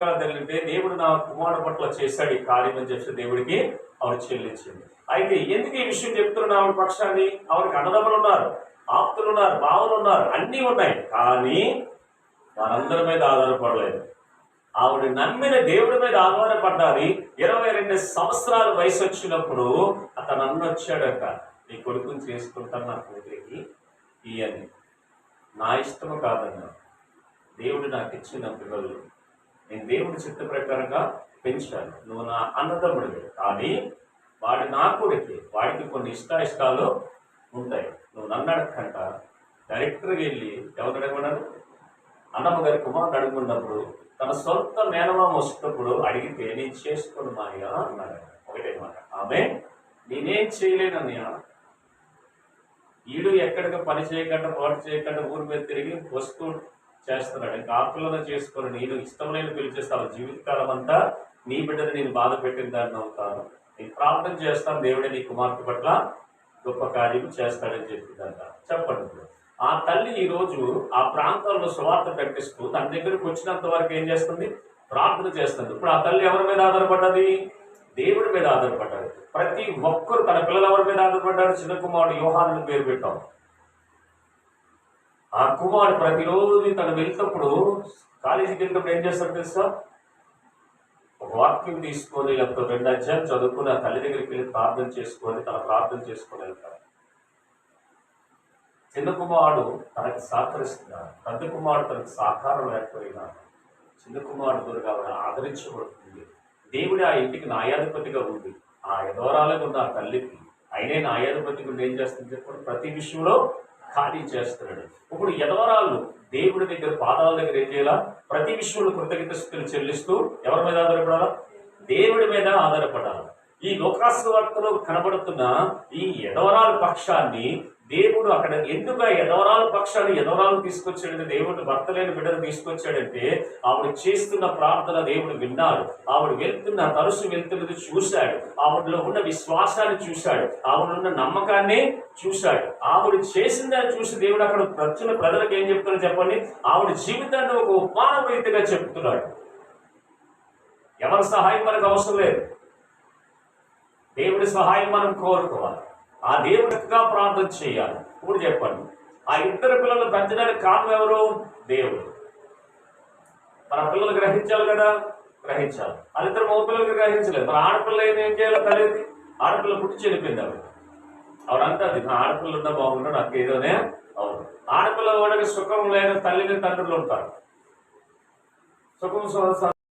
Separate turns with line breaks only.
తెలిపితే దేవుడు నా కుమారుడు పట్ల చేశాడు ఈ కార్యం అని చెప్పి దేవుడికి ఆవిడ చెల్లించింది. అయితే ఎందుకు ఈ విషయం చెప్తున్నా ఆవిడ పక్షాన్ని? ఆవిడకి అన్నదమ్ములు ఉన్నారు ఆప్తులు ఉన్నారు భావులు ఉన్నారు అన్నీ ఉన్నాయి. కానీ వారందరి మీద ఆధారపడలేదు. ఆవిడ నమ్మిన దేవుడి మీద ఆధారపడ్డాది. ఇరవై రెండు సంవత్సరాల వయసు వచ్చినప్పుడు అతను అన్నొచ్చాడట నీ కొడుకుని చేసుకుంటాను నా కూతురికి ఇయని నా ఇష్టము కాదన్నా దేవుడు నాకు ఇచ్చిన పిల్లలు నేను దేవుడి చిత్త ప్రకారంగా పెంచాను. నువ్వు నా అన్నదమ్ముడివి. కానీ వాడి నా కొడుకు. వాడికి కొన్ని ఇష్ట ఇష్టాలు ఉంటాయి. నువ్వు నన్ను అడగకంట డైరెక్టర్గా వెళ్ళి ఎవరు అడగమన్నాడు అన్నమ్మ గారి కుమారుడు అడుగుకున్నప్పుడు తన సొంత మేనమామ వచ్చినప్పుడు అడిగితే నేను చేసుకోను మాయా? అన్నాడు. ఒకటే మాట. ఆమె నేనేం చేయలేనన్నయ్య. ఈడు ఎక్కడికి పని చేయకుండా పాటు చేయకుండా ఊరి మీద తిరిగి వస్తూ చేస్తున్నాడు ఇంకా ఆత్మలను చేసుకొని నేను ఇష్టం లేని పెళ్ళి చేస్తాను జీవితకాలం అంతా నీ బిడ్డని నేను బాధ పెట్టిన దాన్ని అవుతాను. నేను ప్రార్థన చేస్తాను దేవుడే నీ కుమార్తె పట్ల గొప్ప కార్యం చేస్తాడని చెప్పిందంట. చెప్పండి ఆ తల్లి ఈ రోజు ఆ ప్రాంతంలో సువార్త ప్రకటిస్తూ తన దగ్గరకు వచ్చినంత వరకు ఏం చేస్తుంది? ప్రార్థన చేస్తుంది. ఇప్పుడు ఆ తల్లి ఎవరి మీద ఆధారపడ్డది? దేవుడి మీద ఆధారపడ్డాడు ప్రతి ఒక్కరు తన పిల్లలు ఎవరి మీద ఆధారపడ్డాడు చిన్న కుమారుడు యోహాను పేరు పెట్టాం. ఆ కుమారుడు ప్రతిరోజు తను వెళ్తప్పుడు కాలేజీకి వెళ్ళినప్పుడు ఏం చేస్తాడు తెలుసా? ఒక వాక్యం తీసుకొని లేకపోతే రెండు అధ్యాయం చదువుకుని ఆ తల్లి దగ్గరికి వెళ్ళి ప్రార్థన చేసుకొని తన ప్రార్థన చేసుకొని వెళ్తాడు. చిన్న కుమారుడు తనకి సహకరిస్తున్నాడు. పెద్ద కుమారుడు తనకు సహకారం లేకపోయినా చిన్న కుమారుడు ద్వారా ఆదరించబడుతుంది. దేవుడు ఆ ఇంటికి న్యాయాధిపతిగా ఉంది. ఆ యదోరాలకు ఉన్న ఆ తల్లికి అయినే న్యాయాధిపతి గురించి ఏం చేస్తుంది చెప్పండి? ప్రతి విషయంలో ఖాళీ చేస్తున్నాడు. ఇప్పుడు యదవరాలు దేవుడి దగ్గర పాదాల దగ్గర ఏం చేయాలా ప్రతి విషయంలో కృతజ్ఞత స్థితులు చెల్లిస్తూ ఎవరి మీద ఆధారపడాలా? దేవుడి మీద ఆధారపడాలి? ఈ లోకాసు వార్తలో కనబడుతున్న ఈ యదవరాల పక్షాన్ని దేవుడు అక్కడ ఎందుకు ఆ యదవరాల పక్షాన్ని యదవరాలు తీసుకొచ్చాడంటే దేవుడు భర్త లేని బిడ్డను తీసుకొచ్చాడంటే ఆవిడ చేస్తున్న ప్రార్థన దేవుడు విన్నాడు. ఆవిడ వెళ్తున్న తరచు వెళ్తున్నది చూశాడు. ఆవిడలో ఉన్న విశ్వాసాన్ని చూశాడు. ఆవిడున్న నమ్మకాన్ని చూశాడు. ఆవిడ చేసిందని చూసి దేవుడు అక్కడ వచ్చిన ప్రజలకు ఏం చెప్తారో చెప్పండి? ఆవిడ జీవితాన్ని ఒక ఉపమాన చెప్తున్నాడు. ఎవరి సహాయం మనకు అవసరం లేదు. దేవుడి సహాయం మనం కోరుకోవాలి. ఆ దేవుడిగా ప్రార్థన చేయాలి. ఇప్పుడు చెప్పండి. ఆ ఇద్దరు పిల్లలు పెంచడానికి కారణం ఎవరు? దేవుడు. మన పిల్లలు గ్రహించాలి కదా? గ్రహించాలి. వాళ్ళిద్దరు మగ పిల్లలకి గ్రహించలేదు. మన ఆడపిల్ల ఏం ఏం తెలియదు. తల్లిది ఆడపిల్ల పుట్టి చనిపోయింది ఆవిడ. ఆవిడంతా అది. నా ఆడపిల్ల ఉన్నా బాగుండా నాకు ఏదోనే అవును. ఆడపిల్ల వాడికి సుఖం లేని తల్లిని తండ్రులు ఉంటారు. సుఖం